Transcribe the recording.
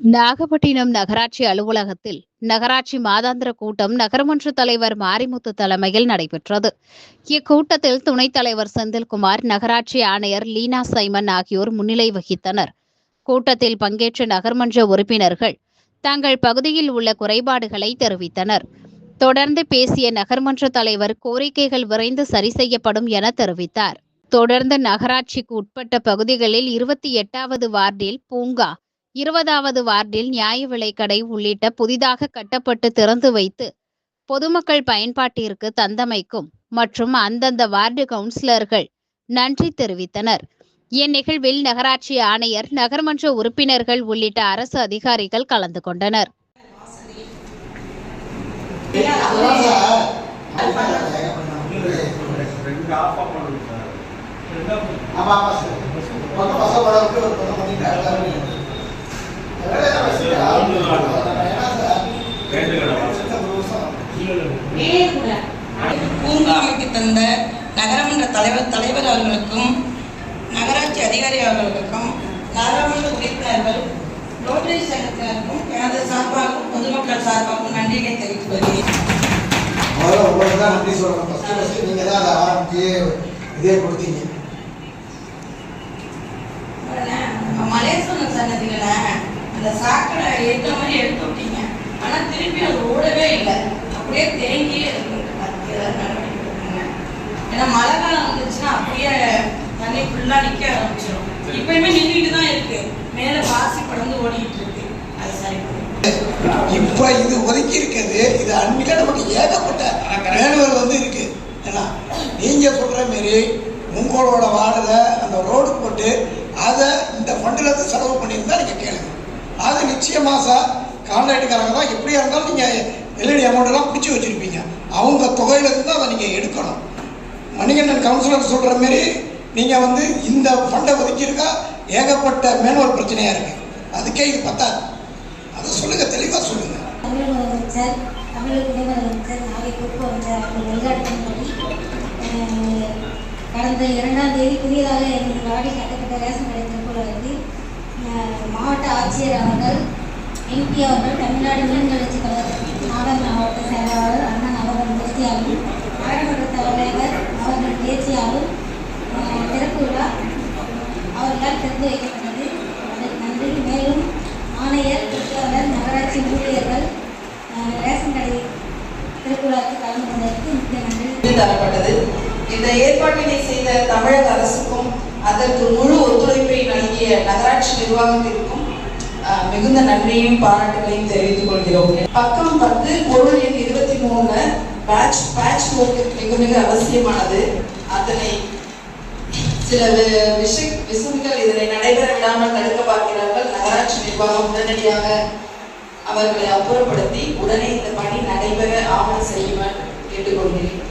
நாகப்பட்டினம் நகராட்சி அலுவலகத்தில் நகராட்சி மாதாந்திர கூட்டம் நகரமன்ற தலைவர் மாரிமுத்து தலைமையில் நடைபெற்றது. இக்கூட்டத்தில் துணைத் தலைவர் செந்தில்குமார் நகராட்சி ஆணையர் லீனா சைமன் ஆகியோர் முன்னிலை வகித்தனர். கூட்டத்தில் பங்கேற்ற நகர்மன்ற உறுப்பினர்கள் தங்கள் பகுதியில் உள்ள குறைபாடுகளை தெரிவித்தனர். தொடர்ந்து பேசிய நகர்மன்ற தலைவர் கோரிக்கைகள் விரைந்து சரி செய்யப்படும் என தெரிவித்தார். தொடர்ந்து நகராட்சிக்கு உட்பட்ட பகுதிகளில் இருபத்தி எட்டாவது வார்டில் பூங்கா இருபதாவது வார்டில் நியாய விலைக்கடை உள்ளிட்ட புதிதாக கட்டப்பட்டு திறந்து வைத்து பொதுமக்கள் பயன்பாட்டிற்கு தந்தமைக்கும் மற்றும் அந்தந்த வார்டு கவுன்சிலர்கள் நன்றி தெரிவித்தனர். இந்நிகழ்வில் நகராட்சி ஆணையர் நகர்மன்ற உறுப்பினர்கள் உள்ளிட்ட அரசு அதிகாரிகள் கலந்து கொண்டனர். ஆமா ஆமா சார் பூங்கா அமைத்து தந்த நகரமன்ற தலைவர் தலைவர் அவர்களுக்கும் நகராட்சி அதிகாரி அவர்களுக்கும் நாடாளுமன்ற உறுப்பினர்கள் ரோட்டரி சங்கத்தினருக்கும் எனது சார்பாகவும் பொதுமக்கள் சார்பாகவும் நன்றிகளை தெரிவித்துக் கொள்கிறேன். முதல்ல உங்களுக்கு தான் நன்றி சொல்லணும். நீங்க தான் அதை ஆரம்பிச்சு இதே கொடுத்தீங்க. மலேஸ்வரன் சன்னதியில அந்த சாக்கடை எடுத்த மாதிரி எடுத்து விட்டீங்க. ஆனா திருப்பி அது ஓடவே இல்லை. அப்படியே எடுக்கணுங்க ஏன்னா மழை காலம் வந்துச்சுன்னா அப்படியே தண்ணி ஃபுல்லா நிக்க ஆரம்பிச்சிடும் இப்பயுமே நின்றுட்டு தான் இருக்கு. மேல பாசி படந்து ஓடிட்டு இருக்கு. அது சரி இப்ப இது ஒதுக்கி இருக்கிறது இது அன்னைக்கு நமக்கு ஏகப்பட்ட மேனுவல் வந்து இருக்கு. ஏன்னா நீங்க சொல்ற மாரி உங்களோட வார்டில் அந்த ரோடு போட்டு அதை இந்த ஃபண்டில் செலவு பண்ணியிருந்தா நீங்க கேளுங்க. அது நிச்சயமா சார் கான்ட்ராக்டுக்காரங்க தான். எப்படியா இருந்தாலும் நீங்க எல்இடி அமௌண்ட்டெல்லாம் பிடிச்சி வச்சுருப்பீங்க. அவங்க தொகையிலேருந்து அதை நீங்கள் எடுக்கணும். மணிகண்டன் கவுன்சிலர் சொல்கிற மாரி நீங்கள் வந்து இந்த ஃபண்டை ஒதுக்கியிருக்கா? ஏகப்பட்ட மேனுவல் பிரச்சனையாக இருக்கு. அதுக்கே இது பத்தாது. அதை சொல்லுங்கள் தெளிவாக சொல்லுங்கள் தமிழக தமிழக துணை முதலமைச்சர் நாளை பொறுப்பு அவர்கள் கடந்த இரண்டாம் தேதி புதியதாக எங்கள் வார்டில் கட்டப்பட்ட ரேஷன் கடை திறப்புள்ளது மாவட்ட ஆட்சியர் அவர்கள் எம்பி அவர்கள் தமிழ்நாடு மீன் வளர்ச்சி கழகத்தின் நாகர் மாவட்ட செயலாளர் அண்ணன் அவர்கள் முயற்சியாலும் நாடாளுமன்ற தலைவர் அவர்கள் பேச்சியாலும் திறப்பு விழா அவர்களால் திறந்து வைக்கப்பட்டது. அதற்கு நன்றி. மேலும் ஆணையர் பொறுப்பாளர் நகராட்சி ஊழியர்கள் ரேஷன் கடை திருக்குழாவுக்கு கலந்து கொண்டதற்கு முக்கிய நன்றி. தரப்பட்டது. இந்த ஏற்பாட்டினை செய்த தமிழக அரசுக்கும் அதற்கு முழு ஒத்துழைப்பை நல்கிய நகராட்சி நிர்வாகத்திற்கும் மிகுந்த நன்றியும் பாராட்டுகளையும் தெரிவித்துக் கொள்கிறோம். பக்கம் பத்து பொருள் எண் இருபத்தி மூணு பேட்ச் பேட்ச் ஒர்க் மிக மிக அவசியமானது. அதனை சில விஷ விசுமிகள் இதனை நடைபெற விடாமல் தடுக்க பார்க்கிறார்கள். நகராட்சி நிர்வாகம் உடனடியாக அவர்களை அப்புறப்படுத்தி உடனே இந்த பணி நடைபெற ஆவணம் செய்யுமாறு கேட்டுக்கொள்கிறேன்.